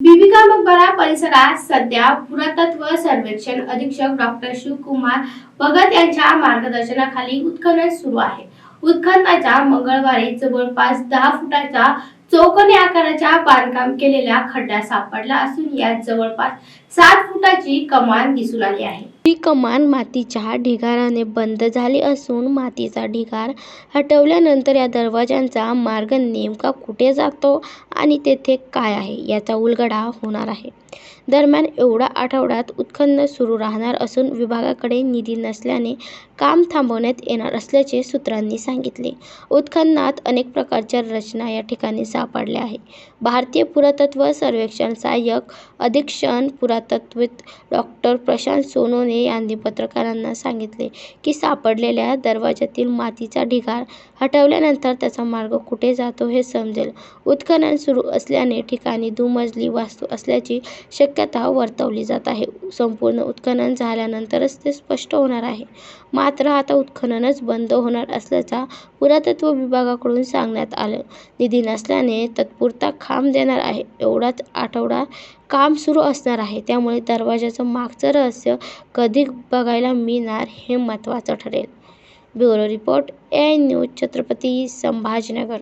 बीबिका मकबरा परिसरात सध्या पुरातत्व सर्वेक्षण अधीक्षक डॉक्टर शिवकुमार भगत यांच्या मार्गदर्शनाखाली उत्खनन सुरू आहे. उत्खननाच्या मंगळवारी जवळपास दहा फुटाचा चौकोनी आकाराच्या बांधकाम केलेल्या खड्डा सापडला असून यात जवळपास सात फुटाची कमान दिसून आली आहे. ही कमान मातीच्या ढिगाराने बंद झाली असून मातीचा ढिगार हटवल्यानंतर या दरवाजांचा मार्ग नेमका कुठे जातो आणि तेथे काय आहे याचा उलगडा होणार आहे. दरम्यान एवढ्या आठवड्यात उत्खनन सुरू राहणार असून विभागाकडे निधी नसल्याने काम थांबवण्यात येणार असल्याचे सूत्रांनी सांगितले. उत्खननात अनेक प्रकारच्या रचना या ठिकाणी सापडले आहे. भारतीय पुरातत्व सर्वेक्षण सहाय्यक अधीक्षण पुरातत्वित डॉक्टर प्रशांत सोनोने यांनी पत्रकारांना सांगितले की सापडलेल्या दरवाजातील मातीचा ढिगार हटवल्यानंतर त्याचा मार्ग कुठे जातो हे समजेल. उत्खनन सुरू असल्याने ठिकाणी दुमजली वास्तू असल्याची शक्यता वर्तवली जात आहे. संपूर्ण उत्खनन झाल्यानंतरच ते स्पष्ट होणार आहे. मात्र आता उत्खननच बंद होणार असल्याचा पुरातत्व विभागाकडून सांगण्यात आलं. निधी नसल्याने तात्पुरता खांब देणार आहे. एवढाच आठवडा काम सुरू असणार आहे. त्यामुळे दरवाजाचं मागचं रहस्य कधी बघायला मिळणार हे महत्त्वाचं ठरेल. Bureau report A news Chhatrapati Sambhajinagar.